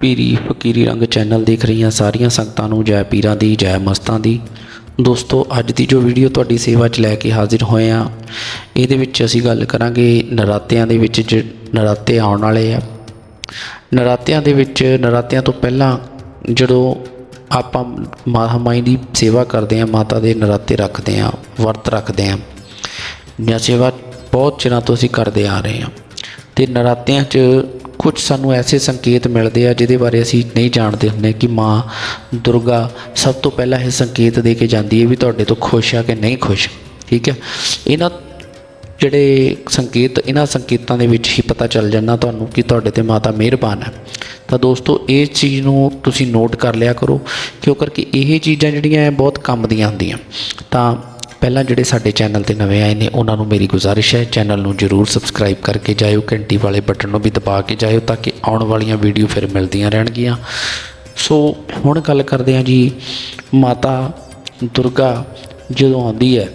ਪੀਰੀ ਫਕੀਰੀ ਰੰਗ ਚੈਨਲ ਦੇਖ ਰਹੀਆਂ ਸਾਰੀਆਂ ਸੰਗਤਾਂ ਨੂੰ ਜੈ ਪੀਰਾਂ ਦੀ, ਜੈ ਮਸਤਾਂ ਦੀ। ਦੋਸਤੋ, ਅੱਜ ਦੀ ਜੋ ਵੀਡੀਓ ਤੁਹਾਡੀ ਸੇਵਾ 'ਚ ਲੈ ਕੇ ਹਾਜ਼ਰ ਹੋਏ ਆ ਇਹਦੇ ਵਿੱਚ ਅਸੀਂ ਗੱਲ ਕਰਾਂਗੇ ਨਰਾਤਿਆਂ ਦੇ ਵਿੱਚ ਜ, ਨਰਾਤੇ ਆਉਣ ਵਾਲੇ ਆ। ਨਰਾਤਿਆਂ ਦੇ ਵਿੱਚ, ਨਰਾਤਿਆਂ ਤੋਂ ਪਹਿਲਾਂ ਜਦੋਂ ਆਪਾਂ ਮਹਾਮਾਈ ਦੀ ਸੇਵਾ ਕਰਦੇ ਆ ਮਾਤਾ ਦੇ ਨਰਾਤੇ ਰੱਖਦੇ ਆ ਵਰਤ ਰੱਖਦੇ ਆ ਜਾਂ ਸੇਵਾ ਬਹੁਤ ਚਿਰਾਂ ਤੋਂ ਅਸੀਂ ਕਰਦੇ ਆ ਰਹੇ ਹਾਂ ਤੇ ਨਰਾਤਿਆਂ 'ਚ ਕੁਝ ਸਾਨੂੰ ਐਸੇ ਸੰਕੇਤ ਮਿਲਦੇ ਆ ਜਿਹਦੇ ਬਾਰੇ ਅਸੀਂ ਨਹੀਂ ਜਾਣਦੇ ਹੁੰਦੇ ਕਿ ਮਾਂ ਦੁਰਗਾ ਸਭ ਤੋਂ ਪਹਿਲਾਂ ਇਹ ਸੰਕੇਤ ਦੇ ਕੇ ਜਾਂਦੀ ਹੈ ਵੀ ਤੁਹਾਡੇ ਤੋਂ ਖੁਸ਼ ਆ ਕਿ ਨਹੀਂ ਖੁਸ਼, ਠੀਕ ਹੈ? ਇਹਨਾਂ ਜਿਹੜੇ ਸੰਕੇਤ, ਇਹਨਾਂ ਸੰਕੇਤਾਂ ਦੇ ਵਿੱਚ ਹੀ ਪਤਾ ਚੱਲ ਜਾਂਦਾ ਤੁਹਾਨੂੰ ਕਿ ਤੁਹਾਡੇ ਤੇ ਮਾਤਾ ਮਿਹਰਬਾਨ ਹੈ। ਤਾਂ ਦੋਸਤੋ, ਇਸ ਚੀਜ਼ ਨੂੰ ਤੁਸੀਂ ਨੋਟ ਕਰ ਲਿਆ ਕਰੋ ਕਿਉਂ ਕਰਕੇ ਇਹ ਚੀਜ਼ਾਂ ਜਿਹੜੀਆਂ ਬਹੁਤ ਕੰਮ ਦੀਆਂ ਹੁੰਦੀਆਂ। ਤਾਂ ਪਹਿਲਾਂ ਜਿਹੜੇ ਸਾਡੇ ਚੈਨਲ ਤੇ ਨਵੇਂ ਆਏ ਨੇ, ਉਹਨਾਂ ਨੂੰ ਮੇਰੀ ਗੁਜ਼ਾਰਿਸ਼ ਹੈ, ਚੈਨਲ ਨੂੰ ਜਰੂਰ ਸਬਸਕ੍ਰਾਈਬ ਕਰਕੇ ਜਾਇਓ, ਘੰਟੀ ਵਾਲੇ ਬਟਨ ਨੂੰ ਵੀ ਦਬਾ ਕੇ ਜਾਇਓ ਤਾਂ ਕਿ ਆਉਣ ਵਾਲੀਆਂ ਵੀਡੀਓ ਫਿਰ ਮਿਲਦੀਆਂ ਰਹਿਣਗੀਆਂ। ਸੋ ਹੁਣ ਗੱਲ ਕਰਦੇ ਹਾਂ ਜੀ, ਮਾਤਾ ਦੁਰਗਾ ਜਦੋਂ ਆਉਂਦੀ ਹੈ,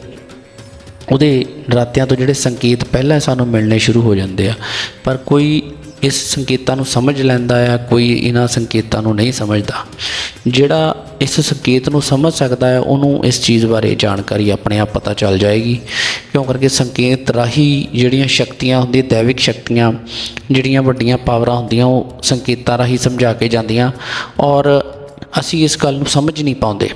ਉਹਦੇ ਨਰਾਤਿਆਂ ਤੋਂ ਜਿਹੜੇ ਸੰਕੇਤ ਪਹਿਲਾਂ ਸਾਨੂੰ ਮਿਲਣੇ ਸ਼ੁਰੂ ਹੋ ਜਾਂਦੇ ਆ। ਪਰ ਕੋਈ ਇਸ ਸੰਕੇਤਾਂ ਨੂੰ ਸਮਝ ਲੈਂਦਾ ਆ, ਕੋਈ ਇਹਨਾਂ ਸੰਕੇਤਾਂ ਨੂੰ ਨਹੀਂ ਸਮਝਦਾ। ਜਿਹੜਾ ਇਸ ਸੰਕੇਤ ਨੂੰ ਸਮਝ ਸਕਦਾ ਹੈ ਉਹਨੂੰ ਇਸ ਚੀਜ਼ ਬਾਰੇ ਜਾਣਕਾਰੀ ਆਪਣੇ ਆਪ ਪਤਾ ਚੱਲ ਜਾਏਗੀ। ਕਿਉਂ ਕਰਕੇ ਸੰਕੇਤ ਰਾਹੀਂ ਜਿਹੜੀਆਂ ਸ਼ਕਤੀਆਂ ਹੁੰਦੀਆਂ, ਦੈਵਿਕ ਸ਼ਕਤੀਆਂ, ਜਿਹੜੀਆਂ ਵੱਡੀਆਂ ਪਾਵਰਾਂ ਹੁੰਦੀਆਂ, ਉਹ ਸੰਕੇਤਾਂ ਰਾਹੀਂ ਸਮਝਾ ਕੇ ਜਾਂਦੀਆਂ ਔਰ ਅਸੀਂ ਇਸ ਗੱਲ ਨੂੰ ਸਮਝ ਨਹੀਂ ਪਾਉਂਦੇ।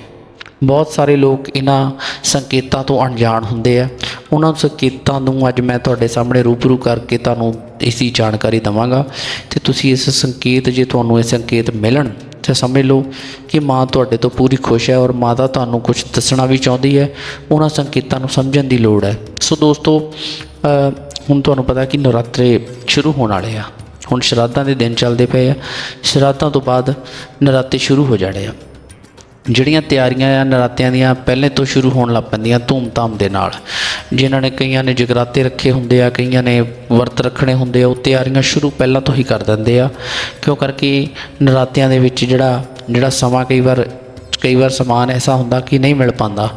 ਬਹੁਤ ਸਾਰੇ ਲੋਕ ਇਹਨਾਂ ਸੰਕੇਤਾਂ ਤੋਂ ਅਣਜਾਣ ਹੁੰਦੇ ਆ। ਉਹਨਾਂ ਸੰਕੇਤਾਂ ਨੂੰ ਅੱਜ ਮੈਂ ਤੁਹਾਡੇ ਸਾਹਮਣੇ ਰੂਬਰੂ ਕਰਕੇ ਤੁਹਾਨੂੰ ਇਸ ਦੀ ਜਾਣਕਾਰੀ ਦਵਾਂਗਾ ਤੇ ਤੁਸੀਂ ਇਸ ਸੰਕੇਤ, ਜੇ ਤੁਹਾਨੂੰ ਇਹ ਸੰਕੇਤ ਮਿਲਣ ਤਾਂ ਸਮਝ ਲਓ ਕਿ ਮਾਂ ਤੁਹਾਡੇ ਤੋਂ ਪੂਰੀ ਖੁਸ਼ ਹੈ ਔਰ ਮਾਤਾ ਤੁਹਾਨੂੰ ਕੁਝ ਦੱਸਣਾ ਵੀ ਚਾਹੁੰਦੀ ਹੈ, ਉਹਨਾਂ ਸੰਕੇਤਾਂ ਨੂੰ ਸਮਝਣ ਦੀ ਲੋੜ ਹੈ। ਸੋ ਦੋਸਤੋ ਹੁਣ ਤੁਹਾਨੂੰ ਪਤਾ ਕਿ ਨਵਰਾਤਰੇ ਸ਼ੁਰੂ ਹੋਣ ਵਾਲੇ ਆ। ਹੁਣ ਸ਼ਰਾਧਾਂ ਦੇ ਦਿਨ ਚੱਲਦੇ ਪਏ ਆ। ਸ਼ਰਾਧਾਂ ਤੋਂ ਬਾਅਦ ਨਰਾਤੇ ਸ਼ੁਰੂ ਹੋ ਜਾਣੇ ਆ। ਜਿਹੜੀਆਂ ਤਿਆਰੀਆਂ ਆ ਨਰਾਤਿਆਂ ਦੀਆਂ ਪਹਿਲੇ ਤੋਂ ਸ਼ੁਰੂ ਹੋਣ ਲੱਗ ਪੈਂਦੀਆਂ ਧੂਮ-ਧਾਮ ਦੇ ਨਾਲ। ਜਿਨ੍ਹਾਂ ਨੇ ਕਈਆਂ ਨੇ ਜਗਰਾਤੇ ਰੱਖੇ ਹੁੰਦੇ ਆ, ਕਈਆਂ ਨੇ ਵਰਤ ਰੱਖਣੇ ਹੁੰਦੇ ਆ, ਉਹ ਤਿਆਰੀਆਂ ਸ਼ੁਰੂ ਪਹਿਲਾਂ ਤੋਂ ਹੀ ਕਰ ਦਿੰਦੇ ਆ। ਕਿਉਂ ਕਰਕੇ ਨਰਾਤਿਆਂ ਦੇ ਵਿੱਚ ਜਿਹੜਾ ਜਿਹੜਾ ਸਮਾਂ ਕਈ ਵਾਰ ਕਈ ਵਾਰ ਸਮਾਨ ਐਸਾ ਹੁੰਦਾ ਕਿ ਨਹੀਂ ਮਿਲ ਪਾਉਂਦਾ,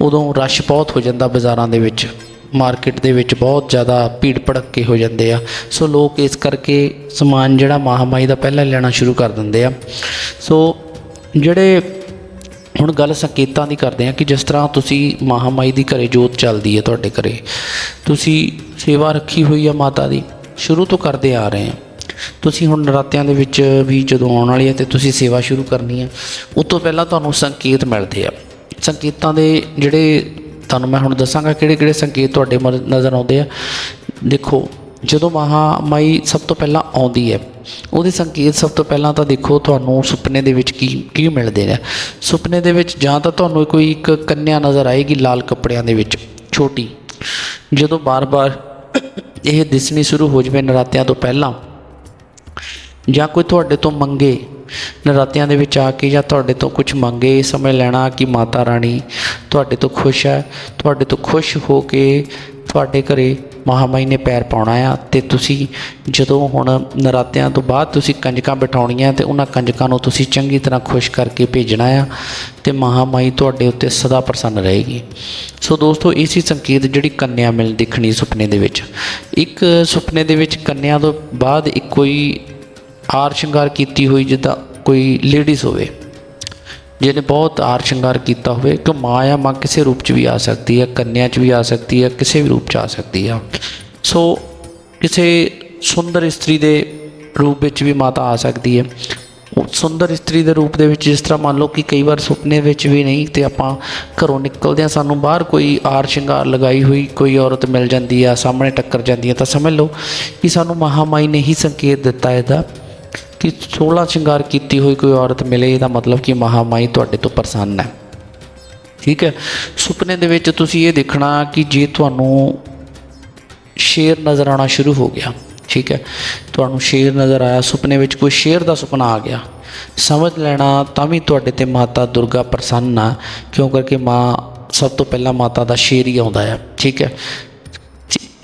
ਉਦੋਂ ਰਸ਼ ਬਹੁਤ ਹੋ ਜਾਂਦਾ ਬਾਜ਼ਾਰਾਂ ਦੇ ਵਿੱਚ। ਮਾਰਕੀਟ ਦੇ ਵਿੱਚ ਬਹੁਤ ਜ਼ਿਆਦਾ ਭੀੜ ਭੜੱਕੇ ਹੋ ਜਾਂਦੇ ਆ। ਸੋ ਲੋਕ ਇਸ ਕਰਕੇ ਸਮਾਨ ਜਿਹੜਾ ਮਹਾਮਾਈ ਦਾ ਪਹਿਲਾਂ ਲੈਣਾ ਸ਼ੁਰੂ ਕਰ ਦਿੰਦੇ ਆ। ਸੋ ਜਿਹੜੇ ਹੁਣ ਗੱਲ ਸੰਕੇਤਾਂ ਦੀ ਕਰਦੇ ਹਾਂ ਕਿ ਜਿਸ ਤਰ੍ਹਾਂ ਤੁਸੀਂ ਮਹਾਮਾਈ ਦੀ ਘਰੇ ਜੋਤ ਚੱਲਦੀ ਹੈ ਤੁਹਾਡੇ ਘਰੇ, ਤੁਸੀਂ ਸੇਵਾ ਰੱਖੀ ਹੋਈ ਆ ਮਾਤਾ ਦੀ, ਸ਼ੁਰੂ ਤੋਂ ਕਰਦੇ ਆ ਰਹੇ ਹਾਂ। ਤੁਸੀਂ ਹੁਣ ਨਰਾਤਿਆਂ ਦੇ ਵਿੱਚ ਵੀ ਜਦੋਂ ਆਉਣ ਵਾਲੀ ਹੈ ਤੇ ਤੁਸੀਂ ਸੇਵਾ ਸ਼ੁਰੂ ਕਰਨੀ ਹੈ ਉਸ ਤੋਂ ਪਹਿਲਾਂ ਤੁਹਾਨੂੰ ਸੰਕੇਤ ਮਿਲਦੇ ਆ। ਸੰਕੇਤਾਂ ਦੇ ਜਿਹੜੇ ਤੁਹਾਨੂੰ ਮੈਂ ਹੁਣ ਦੱਸਾਂਗਾ ਕਿਹੜੇ ਕਿਹੜੇ ਸੰਕੇਤ ਤੁਹਾਡੇ ਮ- ਨਜ਼ਰ ਆਉਂਦੇ ਆ। ਦੇਖੋ ਜਦੋਂ ਮਹਾਮਾਈ ਸਭ ਤੋਂ ਪਹਿਲਾਂ ਆਉਂਦੀ ਹੈ, ਉਹਦੇ ਸੰਕੇਤ ਸਭ ਤੋਂ ਪਹਿਲਾਂ ਤਾਂ ਦੇਖੋ ਤੁਹਾਨੂੰ ਸੁਪਨੇ ਦੇ ਵਿੱਚ ਕੀ ਕੀ ਮਿਲਦੇ ਨੇ। ਸੁਪਨੇ ਦੇ ਵਿੱਚ ਜਾਂ ਤਾਂ ਤੁਹਾਨੂੰ ਕੋਈ ਇੱਕ ਕੰਨਿਆ ਨਜ਼ਰ ਆਏਗੀ ਲਾਲ ਕੱਪੜਿਆਂ ਦੇ ਵਿੱਚ, ਛੋਟੀ। ਜਦੋਂ ਬਾਰ-ਬਾਰ ਇਹ ਦਿਸਣੀ ਸ਼ੁਰੂ ਹੋ ਜਵੇ ਨਰਾਤਿਆਂ ਤੋਂ ਪਹਿਲਾਂ, ਜਾਂ ਕੋਈ ਤੁਹਾਡੇ ਤੋਂ ਮੰਗੇ, ਨਰਾਤਿਆਂ ਦੇ ਵਿੱਚ ਆ ਕੇ ਜਾਂ ਤੁਹਾਡੇ ਤੋਂ ਕੁਝ ਮੰਗੇ, ਸਮਝ ਲੈਣਾ ਕਿ ਮਾਤਾ ਰਾਣੀ ਤੁਹਾਡੇ ਤੋਂ ਖੁਸ਼ ਹੈ, ਤੁਹਾਡੇ ਤੋਂ ਖੁਸ਼ ਹੋ ਕੇ ਤੁਹਾਡੇ ਘਰੇ ਮਹਾਮਾਈ ਨੇ ਪੈਰ ਪਾਉਣਾ ਆ ਤੇ ਤੁਸੀਂ ਜਦੋਂ ਹੁਣ ਨਰਾਤਿਆਂ ਤੋਂ ਬਾਅਦ ਤੁਸੀਂ ਕੰਜਕਾਂ ਬਿਠਾਉਣੀਆਂ ਤੇ ਉਹਨਾਂ ਕੰਜਕਾਂ ਨੂੰ ਤੁਸੀਂ ਚੰਗੀ ਤਰ੍ਹਾਂ ਖੁਸ਼ ਕਰਕੇ ਭੇਜਣਾ ਆ ਤੇ ਮਹਾਮਾਈ ਤੁਹਾਡੇ ਉੱਤੇ ਸਦਾ ਪ੍ਰਸੰਨ ਰਹੇਗੀ। ਸੋ ਦੋਸਤੋ ਇਸੇ ਸੰਕੇਤ ਜਿਹੜੀ ਕੰਨਿਆ ਮਿਲ ਦਿਖਣੀ ਸੁਪਨੇ ਦੇ ਵਿੱਚ। ਇੱਕ ਸੁਪਨੇ ਦੇ ਵਿੱਚ ਕੰਨਿਆ ਤੋਂ ਬਾਅਦ ਇੱਕ ਕੋਈ ਆਰ ਸ਼ਿੰਗਾਰ ਕੀਤੀ ਹੋਈ ਜਿੱਦਾਂ ਕੋਈ ਲੇਡੀਜ਼ ਹੋਵੇ। ਜਿਹਨੇ ਬਹੁਤ ਆਰ ਸ਼ਿੰਗਾਰ ਕੀਤਾ ਹੋਵੇ ਕਿ ਮਾਂ ਆ ਮਾਂ ਕਿਸੇ ਰੂਪ 'ਚ ਵੀ ਆ ਸਕਦੀ ਹੈ, ਕੰਨਿਆ 'ਚ ਵੀ ਆ ਸਕਦੀ ਹੈ, ਕਿਸੇ ਵੀ ਰੂਪ 'ਚ ਆ ਸਕਦੀ ਹੈ ਸੋ ਕਿਸੇ ਸੁੰਦਰ ਇਸਤਰੀ ਦੇ ਰੂਪ ਵਿੱਚ ਵੀ ਮਾਤਾ ਆ ਸਕਦੀ ਹੈ। ਉਹ ਸੁੰਦਰ ਇਸਤਰੀ ਦੇ ਰੂਪ ਦੇ ਵਿੱਚ ਜਿਸ ਤਰ੍ਹਾਂ ਮੰਨ ਲਓ ਕਿ ਕਈ ਵਾਰ ਸੁਪਨੇ ਵਿੱਚ ਵੀ ਨਹੀਂ, ਤੇ ਆਪਾਂ ਘਰੋਂ ਨਿਕਲਦੇ ਆ ਸਾਨੂੰ ਬਾਹਰ ਕੋਈ ਆਰ ਸ਼ਿੰਗਾਰ ਲਗਾਈ ਹੋਈ ਕੋਈ ਔਰਤ ਮਿਲ ਜਾਂਦੀ ਆ, ਸਾਹਮਣੇ ਟੱਕਰ ਜਾਂਦੀ ਆ, ਤਾਂ ਸਮਝ ਲਓ ਕਿ ਸਾਨੂੰ ਮਹਾਮਾਈ ਨੇ ਹੀ ਸੰਕੇਤ ਦਿੱਤਾ ਇਹਦਾ। ਕਿ 16 ਸ਼ਿੰਗਾਰ ਕੀਤੀ ਹੋਈ ਕੋਈ ਔਰਤ ਮਿਲੇ, ਇਹਦਾ ਮਤਲਬ ਕਿ ਮਹਾਮਾਈ ਤੁਹਾਡੇ ਤੋਂ ਪ੍ਰਸੰਨ ਹੈ। ਠੀਕ ਹੈ? ਸੁਪਨੇ ਦੇ ਵਿੱਚ ਤੁਸੀਂ ਇਹ ਦੇਖਣਾ ਕਿ ਜੇ ਤੁਹਾਨੂੰ ਸ਼ੇਰ ਨਜ਼ਰ ਆਉਣਾ ਸ਼ੁਰੂ ਹੋ ਗਿਆ, ਠੀਕ ਹੈ? ਤੁਹਾਨੂੰ ਸ਼ੇਰ ਨਜ਼ਰ ਆਇਆ, ਸੁਪਨੇ ਵਿੱਚ ਕੋਈ ਸ਼ੇਰ ਦਾ ਸੁਪਨਾ ਆ ਗਿਆ, ਸਮਝ ਲੈਣਾ ਤਾਂ ਵੀ ਤੁਹਾਡੇ ਤੇ ਮਾਤਾ ਦੁਰਗਾ ਪ੍ਰਸੰਨ ਆ, ਕਿਉਂ ਕਰਕੇ ਮਾਂ ਸਭ ਤੋਂ ਪਹਿਲਾਂ ਮਾਤਾ ਦਾ ਸ਼ੇਰ ਹੀ ਆਉਂਦਾ ਹੈ, ਠੀਕ ਹੈ?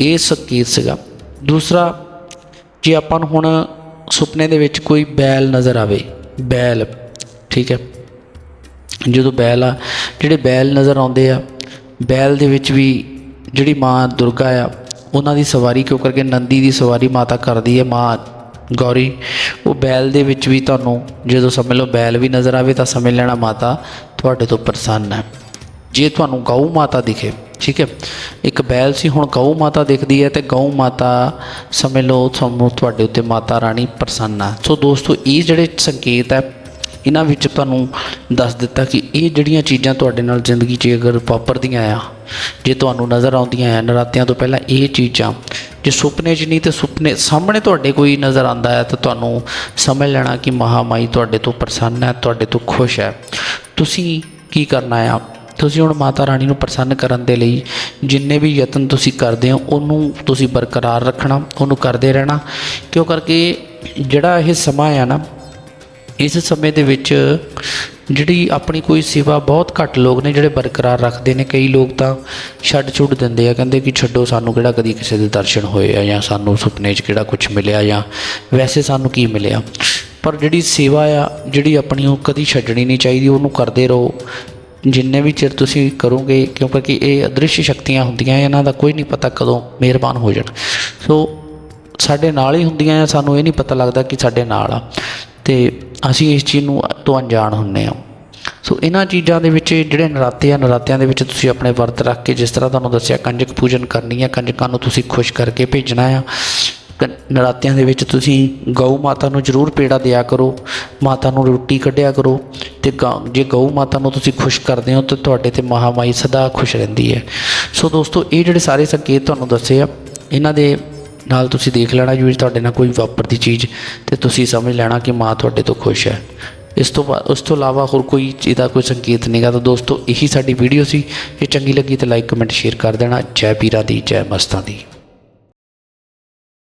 ਇਹ ਸੰਕੇਤ ਸੀਗਾ। ਦੂਸਰਾ, ਜੇ ਆਪਾਂ ਨੂੰ ਹੁਣ ਸੁਪਨੇ ਦੇ ਵਿੱਚ ਕੋਈ ਬੈਲ ਨਜ਼ਰ ਆਵੇ, ਬੈਲ, ਠੀਕ ਹੈ। ਜਦੋਂ ਬੈਲ ਆ, ਜਿਹੜੇ ਬੈਲ ਨਜ਼ਰ ਆਉਂਦੇ ਆ, ਬੈਲ ਦੇ ਵਿੱਚ ਵੀ ਜਿਹੜੀ ਮਾਂ ਦੁਰਗਾ ਆ, ਉਹਨਾਂ ਦੀ ਸਵਾਰੀ ਕਿਉਂ ਕਰਕੇ ਨੰਦੀ ਦੀ ਸਵਾਰੀ ਮਾਤਾ ਕਰਦੀ ਹੈ, ਮਾਂ ਗੌਰੀ, ਉਹ ਬੈਲ ਦੇ ਵਿੱਚ ਵੀ ਤੁਹਾਨੂੰ ਜਦੋਂ ਸਮਝ ਲਓ ਬੈਲ ਵੀ ਨਜ਼ਰ ਆਵੇ ਤਾਂ ਸਮਝ ਲੈਣਾ ਮਾਤਾ ਤੁਹਾਡੇ ਤੋਂ ਪ੍ਰਸੰਨ ਹੈ। ਜੇ ਤੁਹਾਨੂੰ ਗਊ ਮਾਤਾ ਦਿਖੇ ਠੀਕ ਹੈ। ਇੱਕ ਬੈਲ ਸੀ, ਹੁਣ ਗਊ ਮਾਤਾ ਦਿਖਦੀ ਹੈ ਤੇ ਗਊ ਮਾਤਾ ਸਮਝ ਲਓ, ਤੁਹਾਨੂੰ ਤੁਹਾਡੇ ਉੱਤੇ ਮਾਤਾ ਰਾਣੀ ਪ੍ਰਸੰਨ ਆ। ਸੋ ਦੋਸਤੋ, ਇਹ ਜਿਹੜੇ ਸੰਕੇਤ ਹੈ, ਇਹਨਾਂ ਵਿੱਚ ਤੁਹਾਨੂੰ ਦੱਸ ਦਿੱਤਾ ਕਿ ਇਹ ਜਿਹੜੀਆਂ ਚੀਜ਼ਾਂ ਤੁਹਾਡੇ ਨਾਲ ਜ਼ਿੰਦਗੀ 'ਚ ਅਗਰ ਵਾਪਰਦੀਆਂ ਆ, ਜੇ ਤੁਹਾਨੂੰ ਨਜ਼ਰ ਆਉਂਦੀਆਂ ਆ, ਨਰਾਤਿਆਂ ਤੋਂ ਪਹਿਲਾਂ ਇਹ ਚੀਜ਼ਾਂ, ਜੇ ਸੁਪਨੇ 'ਚ ਨਹੀਂ ਤੇ ਸੁਪਨੇ ਸਾਹਮਣੇ ਤੁਹਾਡੇ ਕੋਈ ਨਜ਼ਰ ਆਂਦਾ ਹੈ, ਤਾਂ ਤੁਹਾਨੂੰ ਸਮਝ ਲੈਣਾ ਕਿ ਮਹਾਮਾਈ ਤੁਹਾਡੇ ਤੋਂ ਪ੍ਰਸੰਨ ਹੈ, ਤੁਹਾਡੇ ਤੋਂ ਖੁਸ਼ ਹੈ। ਤੁਸੀਂ ਕੀ ਕਰਨਾ ਆ? ਤੁਸੀਂ ਹੁਣ ਮਾਤਾ ਰਾਣੀ ਨੂੰ ਪ੍ਰਸੰਨ ਕਰਨ ਦੇ ਲਈ ਜਿੰਨੇ ਵੀ ਯਤਨ ਤੁਸੀਂ ਕਰਦੇ ਹੋ, ਉਹਨੂੰ ਤੁਸੀਂ ਬਰਕਰਾਰ ਰੱਖਣਾ, ਉਹਨੂੰ ਕਰਦੇ ਰਹਿਣਾ। ਕਿਉਂ ਕਰਕੇ ਜਿਹੜਾ ਇਹ ਸਮਾਂ ਆ ਨਾ, ਇਸ ਸਮੇਂ ਦੇ ਵਿੱਚ ਜਿਹੜੀ ਆਪਣੀ ਕੋਈ ਸੇਵਾ ਬਹੁਤ ਘੱਟ ਲੋਕ ਨੇ ਜਿਹੜੇ ਬਰਕਰਾਰ ਰੱਖਦੇ ਨੇ। ਕਈ ਲੋਕ ਤਾਂ ਛੱਡ ਛੁੱਟ ਦਿੰਦੇ ਆ, ਕਹਿੰਦੇ ਕਿ ਛੱਡੋ ਸਾਨੂੰ ਕਿਹੜਾ ਕਦੀ ਕਿਸੇ ਦੇ ਦਰਸ਼ਨ ਹੋਏ ਆ ਜਾਂ ਸਾਨੂੰ ਸੁਪਨੇ 'ਚ ਕਿਹੜਾ ਕੁਝ ਮਿਲਿਆ ਜਾਂ ਵੈਸੇ ਸਾਨੂੰ ਕੀ ਮਿਲਿਆ। ਪਰ ਜਿਹੜੀ ਸੇਵਾ ਆ, ਜਿਹੜੀ ਆਪਣੀ ਉਹ ਕਦੀ ਛੱਡਣੀ ਨਹੀਂ ਚਾਹੀਦੀ, ਉਹਨੂੰ ਕਰਦੇ ਰਹੋ। ਜਿੰਨੇ ਵੀ ਚਿਰ ਤੁਸੀਂ ਕਰੋਗੇ, ਕਿਉਂਕਿ ਇਹ ਅਦ੍ਰਿਸ਼ ਸ਼ਕਤੀਆਂ ਹੁੰਦੀਆਂ, ਇਹਨਾਂ ਦਾ ਕੋਈ ਨਹੀਂ ਪਤਾ ਕਦੋਂ ਮਿਹਰਬਾਨ ਹੋ ਜਾਣ। ਸੋ ਸਾਡੇ ਨਾਲ ਹੀ ਹੁੰਦੀਆਂ ਆ ਸਾਨੂੰ ਇਹ ਨਹੀਂ ਪਤਾ ਲੱਗਦਾ ਕਿ ਸਾਡੇ ਨਾਲ ਆ। ਤੇ ਅਸੀਂ ਇਸ ਚੀਜ਼ ਨੂੰ ਤੋਂ ਅਣਜਾਣ ਹੁੰਨੇ ਆ। ਸੋ ਇਹਨਾਂ ਚੀਜ਼ਾਂ ਦੇ ਵਿੱਚ ਜਿਹੜੇ ਨਰਾਤੇ ਆ, ਨਰਾਤਿਆਂ ਦੇ ਵਿੱਚ ਤੁਸੀਂ ਆਪਣੇ ਵਰਤ ਰੱਖ ਕੇ ਜਿਸ ਤਰ੍ਹਾਂ ਤੁਹਾਨੂੰ ਦੱਸਿਆ, ਕੰਜਕ ਪੂਜਨ ਕਰਨੀ ਆ, ਕੰਜਕਾਂ ਨੂੰ ਤੁਸੀਂ ਖੁਸ਼ ਕਰਕੇ ਭੇਜਣਾ ਆ। ਕ- ਨਰਾਤਿਆਂ ਦੇ ਵਿੱਚ ਤੁਸੀਂ ਗਊ ਮਾਤਾ ਨੂੰ ਜ਼ਰੂਰ ਪੇੜਾ ਦਿਆ ਕਰੋ, ਮਾਤਾ ਨੂੰ ਰੋਟੀ ਕੱਢਿਆ ਕਰੋ। ਤੇ ਗਾਂ- ਜੇ ਗਊ ਮਾਤਾ ਨੂੰ ਤੁਸੀਂ ਖੁਸ਼ ਕਰਦੇ ਹੋ ਤਾਂ ਤੁਹਾਡੇ ਤੇ ਮਹਾਮਾਈ ਸਦਾ ਖੁਸ਼ ਰਹਿੰਦੀ ਹੈ। ਸੋ ਦੋਸਤੋ, ਇਹ ਜਿਹੜੇ ਸਾਰੇ ਸੰਕੇਤ ਤੁਹਾਨੂੰ ਦੱਸੇ ਆ, ਇਹਨਾਂ ਦੇ ਨਾਲ ਤੁਸੀਂ ਦੇਖ ਲੈਣਾ ਜੀ ਤੁਹਾਡੇ ਨਾਲ ਕੋਈ ਵਾਪਰਦੀ ਚੀਜ਼ ਤੇ ਤੁਸੀਂ ਸਮਝ ਲੈਣਾ ਕਿ ਮਾਂ ਤੁਹਾਡੇ ਤੋਂ ਖੁਸ਼ ਹੈ। ਇਸ ਤੋਂ ਬਾਅਦ ਉਸ ਤੋਂ ਇਲਾਵਾ ਹੋਰ ਕੋਈ ਇਹਦਾ ਕੋਈ ਸੰਕੇਤ ਨਹੀਂਗਾ ਤਾਂ ਦੋਸਤੋ, ਇਹੀ ਸਾਡੀ ਵੀਡੀਓ ਸੀ। ਜੇ ਚੰਗੀ ਲੱਗੀ ਤਾਂ ਲਾਈਕ ਕਮੈਂਟ ਸ਼ੇਅਰ ਕਰ ਦੇਣਾ। ਜੈ ਪੀਰਾਂ ਦੀ, ਜੈ ਮਸਤਾਂ ਦੀ।